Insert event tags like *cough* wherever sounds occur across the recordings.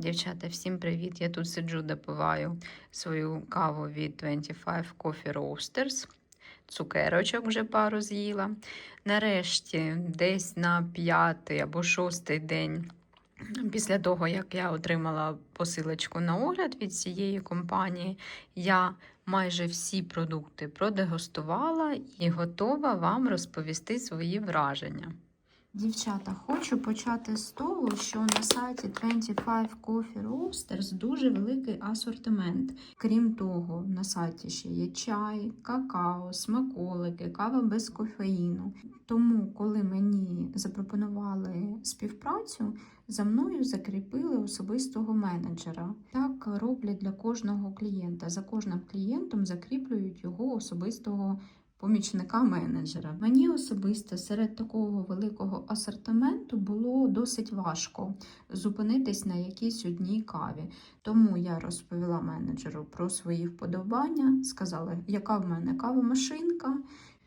Дівчата, всім привіт! Я тут сиджу, допиваю свою каву від 25 Coffee Roasters. Цукерочок вже пару з'їла. Нарешті, десь на п'ятий або шостий день після того, як я отримала посилочку на огляд від цієї компанії, я майже всі продукти продегустувала і готова вам розповісти свої враження. Дівчата, хочу почати з того, що на сайті 25 Coffee Roasters дуже великий асортимент. Крім того, на сайті ще є чай, какао, смаколики, кава без кофеїну. Тому, коли мені запропонували співпрацю, за мною закріпили особистого менеджера. Так роблять для кожного клієнта. За кожним клієнтом закріплюють його особистого помічника менеджера. Мені особисто серед такого великого асортименту було досить важко зупинитись на якійсь одній каві. Тому я розповіла менеджеру про свої вподобання, сказала, яка в мене кавомашинка,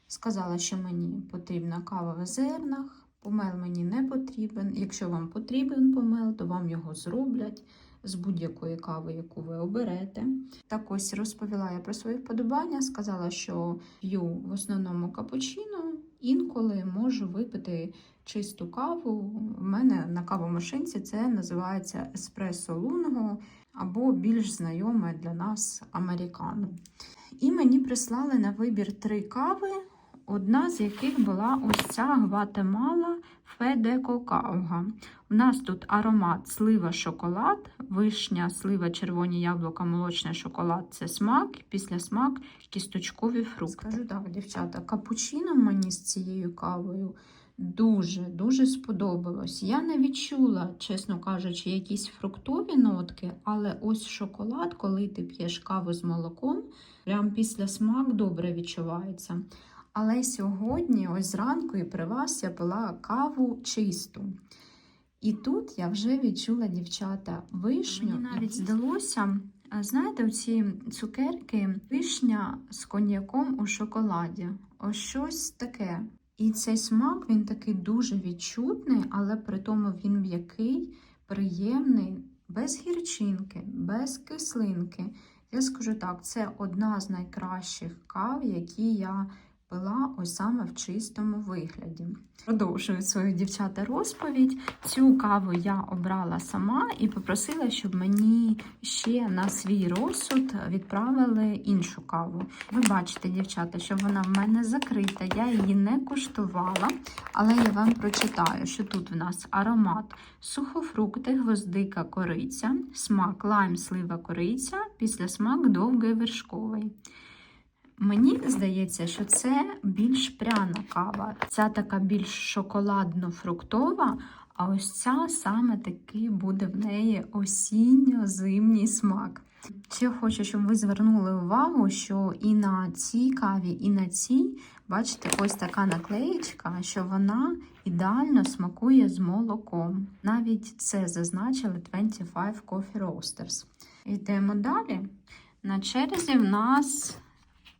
сказала, що мені потрібна кава в зернах. Помел мені не потрібен. Якщо вам потрібен помел, то вам його зроблять з будь-якої кави, яку ви оберете. Так ось розповіла я про свої вподобання, сказала, що п'ю в основному капучино, інколи можу випити чисту каву. У мене на кавомашинці це називається еспресо лунго або більш знайоме для нас американо. І мені прислали на вибір три кави. Одна з яких була ось ця Гватемала Федеко Кауга. У нас тут аромат слива шоколад, вишня, слива, червоні яблука, молочний шоколад це смак, після смак кісточкові фрукти. Скажу так, дівчата, капучино мені з цією кавою дуже-дуже сподобалось. Я не відчула, чесно кажучи, якісь фруктові нотки, але ось шоколад, коли ти п'єш каву з молоком, прям після смак добре відчувається. Але сьогодні, ось зранку, і при вас я пила каву чисту. І тут я вже відчула дівчата вишню. Мені навіть здалося, знаєте, оці цукерки, вишня з коньяком у шоколаді. Ось щось таке. І цей смак він такий дуже відчутний, але при тому він м'який, приємний, без гірчинки, без кислинки. Я скажу так, це одна з найкращих кав, які я пила ось саме в чистому вигляді. Продовжую свою дівчата розповідь. Цю каву я обрала сама і попросила, щоб мені ще на свій розсуд відправили іншу каву. Ви бачите, дівчата, що вона в мене закрита, я її не куштувала, але я вам прочитаю, що тут в нас аромат сухофрукти, гвоздика, кориця, смак лайм, слива, кориця, після смак довгий вершковий. Мені здається, що це більш пряна кава. Ця така більш шоколадно-фруктова, а ось ця саме таки буде в неї осінньо-зимній смак. Ще хочу, щоб ви звернули увагу, що і на цій каві, і на цій, бачите, ось така наклеєчка, що вона ідеально смакує з молоком. Навіть це зазначили 25 Coffee Roasters. Йдемо далі. На черзі в нас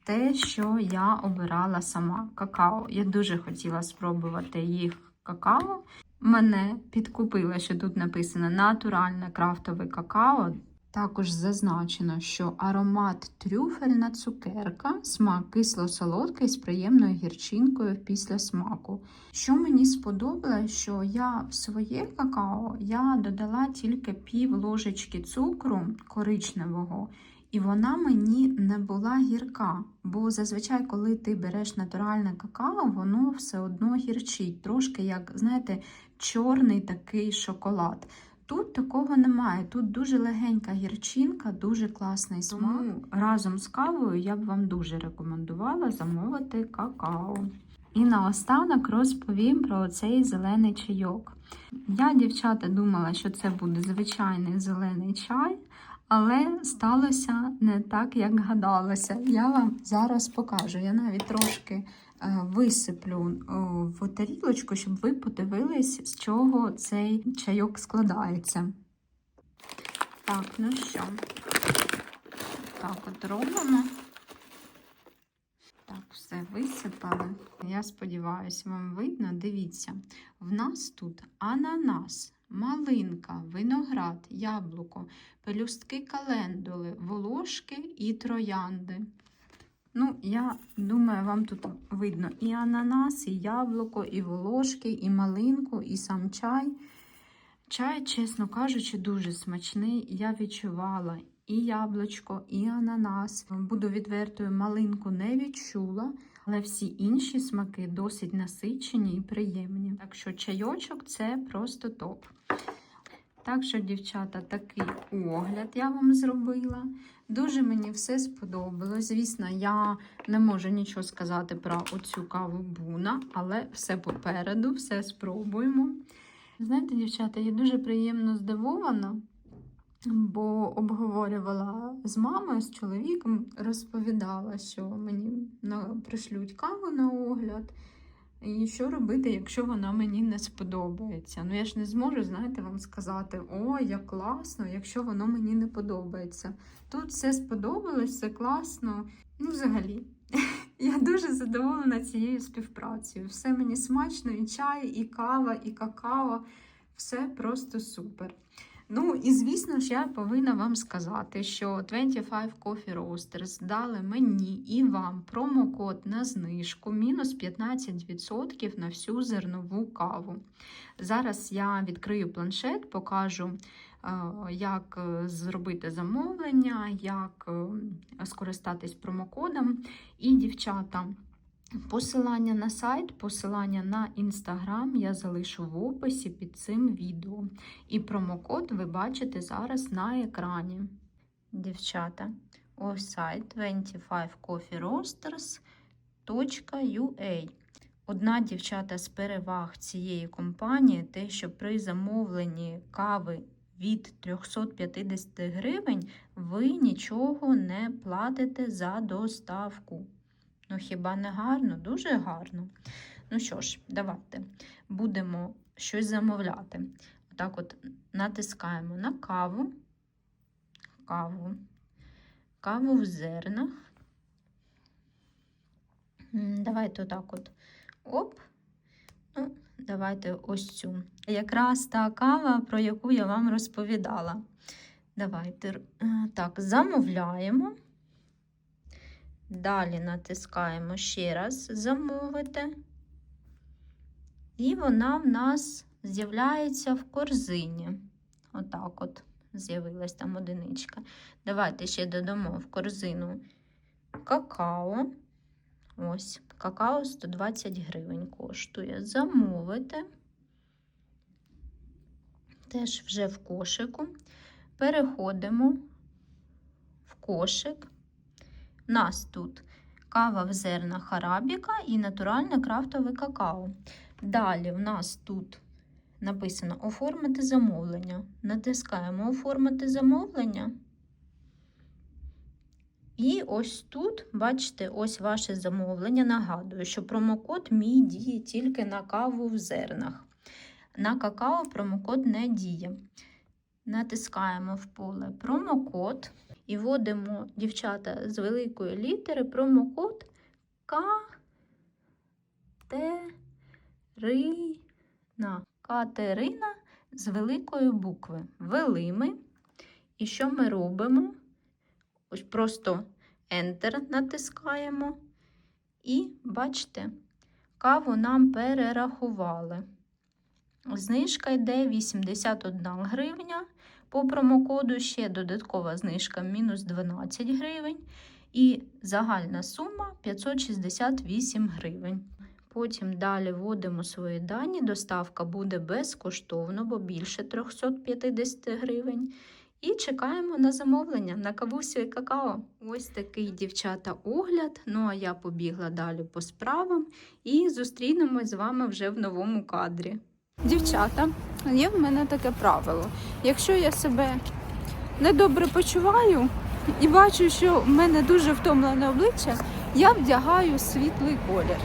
те, що я обирала сама какао. Я дуже хотіла спробувати їх какао. Мене підкупило, що тут написано натуральне крафтове какао. Також зазначено, що аромат трюфельна цукерка, смак кисло-солодкий з приємною гірчинкою після смаку. Що мені сподобалось, що я в своє какао я додала тільки пів ложечки цукру коричневого. І вона мені не була гірка, бо зазвичай, коли ти береш натуральне какао, воно все одно гірчить, трошки, як, знаєте, чорний такий шоколад. Тут такого немає. Тут дуже легенька гірчинка, дуже класний смак. Тому разом з кавою я б вам дуже рекомендувала замовити какао. І наостанок розповім про цей зелений чайок. Я, дівчата, думала, що це буде звичайний зелений чай. Але сталося не так, як гадалося. Я вам зараз покажу. Я навіть трошки е, висиплю в тарілочку, щоб ви подивились, з чого цей чайок складається. Так, ну що, так от робимо. Так, все висипали. Я сподіваюся, вам видно. Дивіться, в нас тут ананас, малинка, виноград, яблуко, пелюстки календули, волошки і троянди. Ну, я думаю, вам тут видно і ананас, і яблуко, і волошки, і малинку, і сам чай. Чай, чесно кажучи, дуже смачний. Я відчувала і яблучко, і ананас. Буду відвертою, малинку не відчула, але всі інші смаки досить насичені і приємні. Так що чайочок це просто топ. Так що, дівчата, такий огляд я вам зробила. Дуже мені все сподобалось. Звісно, я не можу нічого сказати про оцю каву Буна, але все попереду, все спробуємо. Знаєте, дівчата, я дуже приємно здивована, бо обговорювала з мамою, з чоловіком, розповідала, що мені пришлють каву на огляд. І що робити, якщо вона мені не сподобається? Ну я ж не зможу, знаєте, вам сказати, о, як класно, якщо воно мені не подобається. Тут все сподобалось, все класно. Ну, взагалі, *laughs* я дуже задоволена цією співпрацею. Все мені смачно, і чай, і кава, і какао. Все просто супер. Ну і звісно ж, я повинна вам сказати, що 25 Coffee Roasters дали мені і вам промокод на знижку мінус 15% на всю зернову каву. Зараз я відкрию планшет, покажу, е, як е, зробити замовлення, як е, скористатись промокодом. І, дівчата, Посилання на сайт, посилання на інстаграм я залишу в описі під цим відео. І промокод ви бачите зараз на екрані. Дівчата, ось сайт 25coffeeroasters.ua. Одна дівчата з переваг цієї компанії те, що при замовленні кави від 350 гривень ви нічого не платите за доставку. Ну, хіба не гарно? Дуже гарно. Ну що ж, давайте будемо щось замовляти. Отак от натискаємо на каву, каву, каву в зернах. Давайте отак от. Оп. Ну, давайте ось цю. Якраз та кава, про яку я вам розповідала. Давайте е, так, замовляємо. Далі натискаємо ще раз замовити. І вона в нас з'являється в корзині. Отак от з'явилась там одиничка. Давайте ще додамо в корзину какао. Ось, какао 120 гривень коштує. Замовити. Теж вже в кошику. Переходимо в кошик. Нас тут кава в зернах арабіка і натуральне крафтове какао. Далі в нас тут написано оформити замовлення. Натискаємо оформити замовлення. І ось тут, бачите, ось ваше замовлення. Нагадую, що промокод мій діє тільки на каву в зернах. На какао промокод не діє. Натискаємо в поле промокод і вводимо, дівчата, з великої літери промокод Катерина. Катерина з великої букви. Ввели ми. І що ми робимо? Ось просто Enter натискаємо. І бачите, каву нам перерахували. Знижка йде 81 гривня. По промокоду ще додаткова знижка мінус 12 гривень. І загальна сума 568 гривень. Потім далі вводимо свої дані. Доставка буде безкоштовно, бо більше 350 гривень. І чекаємо на замовлення на кавусю і какао. Ось такий дівчата огляд. Ну а я побігла далі по справам і зустрінемось з вами вже в новому кадрі. Дівчата, є в мене таке правило. Якщо я себе недобре почуваю і бачу, що в мене дуже втомлене обличчя, я вдягаю світлий колір.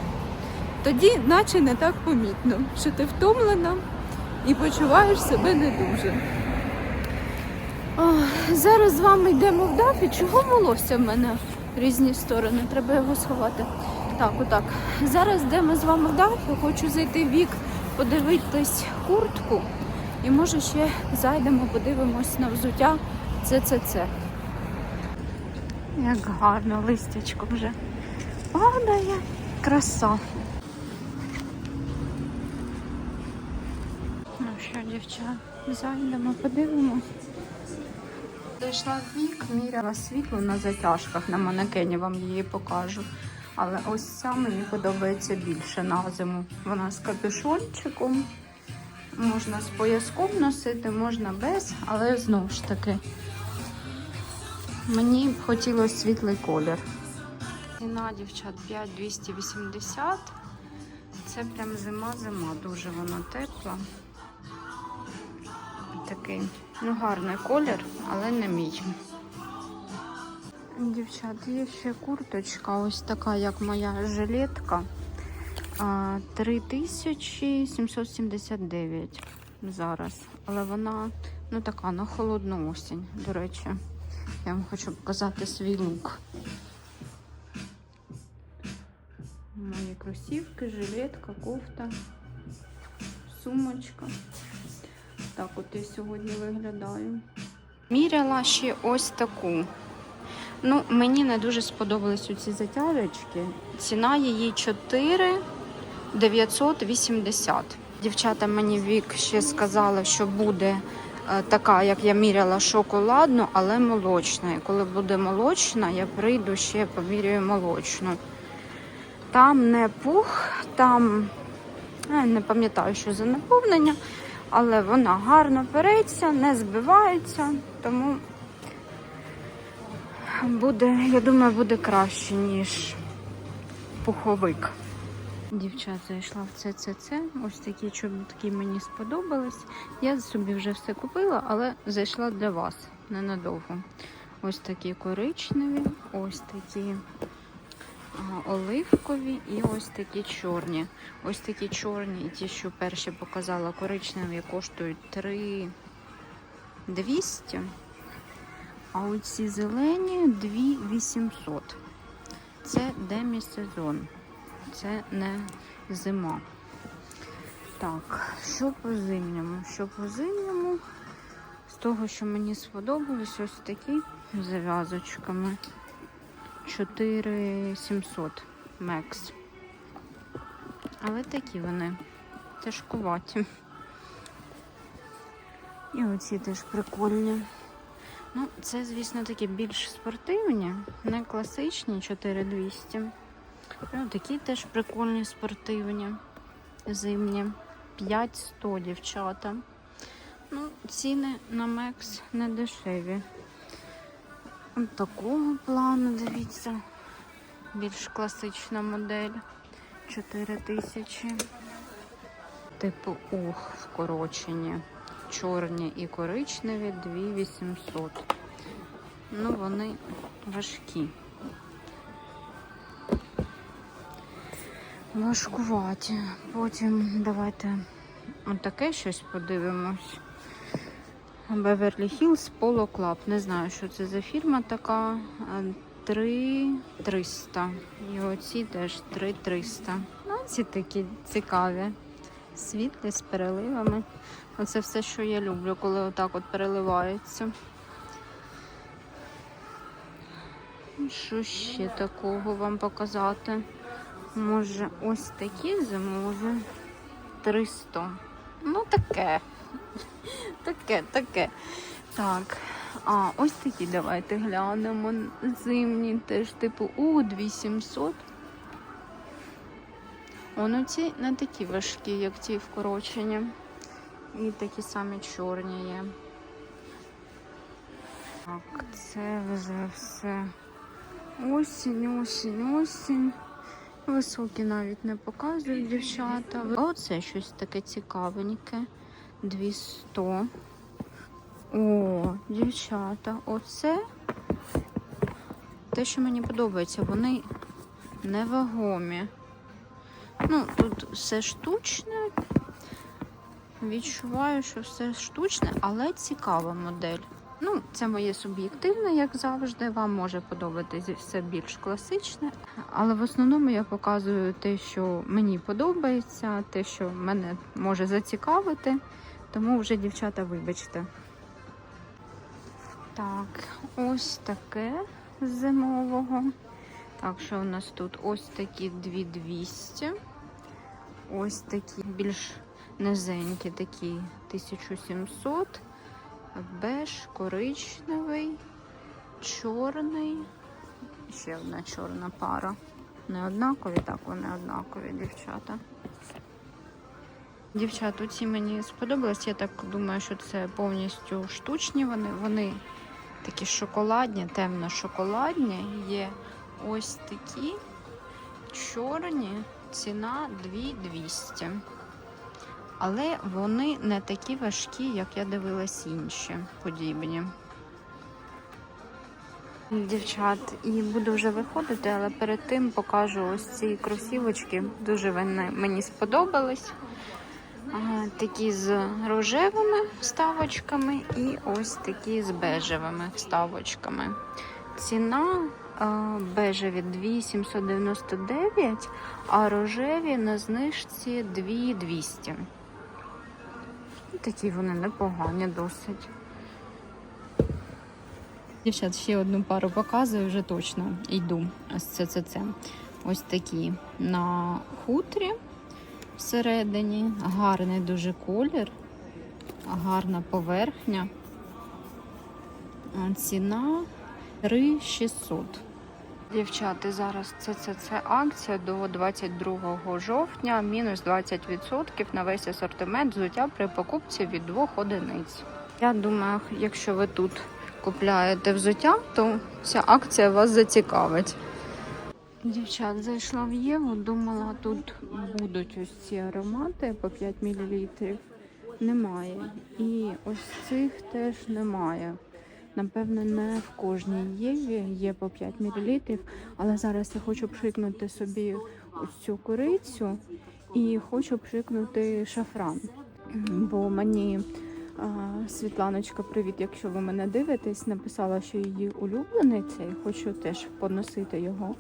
Тоді, наче не так помітно, що ти втомлена і почуваєш себе не дуже. О, зараз з вами йдемо в дафі. Чого волосся в мене різні сторони? Треба його сховати. Так, отак. Зараз йдемо з вами в дафі. Хочу зайти в вік, подивитись куртку. І може ще зайдемо, подивимось на взуття ЦЦЦ. Як гарно листячко вже падає. Краса. Ну що, дівчат, зайдемо, подивимось. Зайшла в вік, міряла світло на затяжках на манекені, вам її покажу. Але ось ця мені подобається більше на зиму. Вона з капюшончиком. Можна з пояском носити, можна без, але знову ж таки. Мені б хотілося світлий колір. Ціна, дівчат, 5280. Це прям зима-зима, дуже вона тепла. Такий, ну, гарний колір, але не мій. Дівчат, є ще курточка, ось така, як моя жилетка. 3779 зараз. Але вона ну така на холодну осінь. До речі, я вам хочу показати свій лук. Мої кросівки, жилетка, кофта, сумочка. Так от я сьогодні виглядаю. Міряла ще ось таку. Ну, мені не дуже сподобались ці затяжечки. Ціна її 4 980. Дівчата мені вік ще сказали, що буде е, така, як я міряла, шоколадну, але молочна. І коли буде молочна, я прийду ще поміряю молочну. Там не пух, там е, не пам'ятаю, що за наповнення, але вона гарно переться, не збивається, тому буде, я думаю, буде краще, ніж пуховик. Дівчат зайшла в ЦЦЦ. Ось такі чобітки мені сподобались. Я собі вже все купила, але зайшла для вас ненадовго. Ось такі коричневі, ось такі оливкові і ось такі чорні. Ось такі чорні, ті, що перші показала, коричневі, коштують 3 200. А оці зелені 2800. Це демісезон. Це не зима. Так, що по зимньому? Що по зимньому? З того, що мені сподобалось, ось такі зав'язочками. 4700 Мекс. Але такі вони тяжкуваті. І оці теж прикольні. Ну, це, звісно, такі більш спортивні, не класичні 4200. Ну, такі теж прикольні спортивні, зимні. 5100 дівчата. Ну, ціни на Мекс не дешеві. Такого плану, дивіться. Більш класична модель. 4000. Типу ух, вкорочені. Чорні і коричневі 2800. Ну, вони важкі. Важкуваті. Потім давайте отаке щось подивимось. Beverly Hills Polo Club. Не знаю, що це за фірма така. 3300. І оці теж 3300. Ну, ці такі цікаві. Світлі з переливами. Оце все, що я люблю, коли отак от переливаються. Що ще такого вам показати? Може, ось такі зимові 300. Ну, таке. *laughs* Таке, таке. Так. А, ось такі давайте глянемо. Зимні теж, типу, у 2700. Воно ці не такі важкі, як ті вкорочені. І такі самі чорні є. Так, це вже все. Осінь, осінь, осінь. Високі навіть не показують дівчата. А оце щось таке цікавеньке. 200. О, дівчата, оце те, що мені подобається, вони невагомі. Ну, тут все штучне. Відчуваю, що все штучне, але цікава модель. Ну, це моє суб'єктивне, як завжди. Вам може подобатись все більш класичне. Але в основному я показую те, що мені подобається, те, що мене може зацікавити. Тому вже, дівчата, вибачте. Так, ось таке зимового. Так, що у нас тут? Ось такі 2200. Ось такі більш низенькі, такі 1700. Беж, коричневий, чорний. Ще одна чорна пара. Не однакові, так вони однакові, дівчата. Дівчата, ці мені сподобалось. Я так думаю, що це повністю штучні вони. Вони такі шоколадні, темно-шоколадні. Є ось такі чорні, ціна 2200. Але вони не такі важкі, як я дивилась інші подібні. Дівчат, і буду вже виходити, але перед тим покажу ось ці кросівочки. Дуже вони мені сподобались. Такі з рожевими вставочками і ось такі з бежевими вставочками. Ціна бежеві 2799, а рожеві на знижці 2200. Такі вони непогані досить. Дівчат, ще одну пару показую, вже точно йду. Це, це. Ось такі на хутрі всередині. Гарний дуже колір, гарна поверхня. Ціна 3600. Дівчата, зараз це, це, це акція до 22 жовтня, мінус 20% на весь асортимент взуття при покупці від двох одиниць. Я думаю, якщо ви тут купляєте взуття, то ця акція вас зацікавить. Дівчат, зайшла в Єву, думала, тут будуть ось ці аромати по 5 мл. Немає. І ось цих теж немає. Напевно, не в кожній Єві є по 5 мл. Але зараз я хочу пшикнути собі ось цю корицю і хочу пшикнути шафран. Бо мені Світланочка, привіт, якщо ви мене дивитесь, написала, що її улюблений цей, хочу теж поносити його.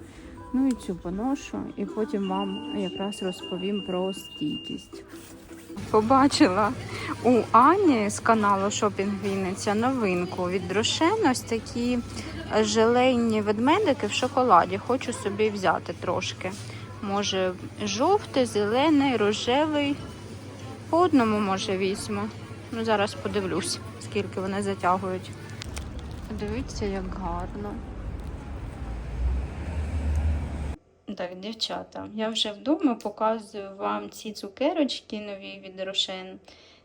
Ну і цю поношу, і потім вам якраз розповім про стійкість. Побачила у Ані з каналу Шопінг Вінниця новинку від Рошен. Ось такі желейні ведмедики в шоколаді. Хочу собі взяти трошки. Може, жовтий, зелений, рожевий. По одному, може, візьму. Ну, зараз подивлюсь, скільки вони затягують. Дивіться, як гарно. Так, дівчата, я вже вдома показую вам ці цукерочки нові від Рошен.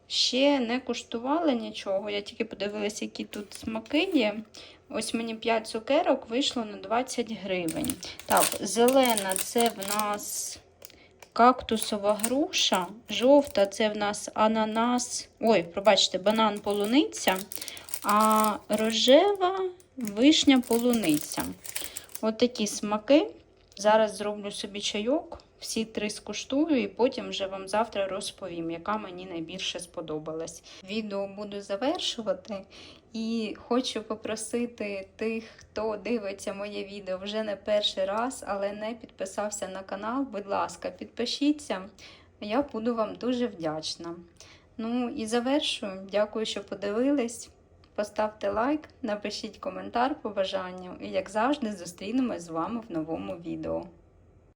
Ще не куштувала нічого, я тільки подивилася, які тут смаки є. Ось мені 5 цукерок вийшло на 20 гривень. Так, зелена це в нас кактусова груша, жовта це в нас ананас. Ой, пробачте, банан полуниця, а рожева вишня полуниця. От смаки. Зараз зроблю собі чайок, всі три скуштую, і потім вже вам завтра розповім, яка мені найбільше сподобалась. Відео буду завершувати. І хочу попросити тих, хто дивиться моє відео вже не перший раз, але не підписався на канал. Будь ласка, підпишіться, я буду вам дуже вдячна. Ну і завершую. Дякую, що подивились. Поставте лайк, напишіть коментар по бажанню, і як завжди, зустрінемось з вами в новому відео.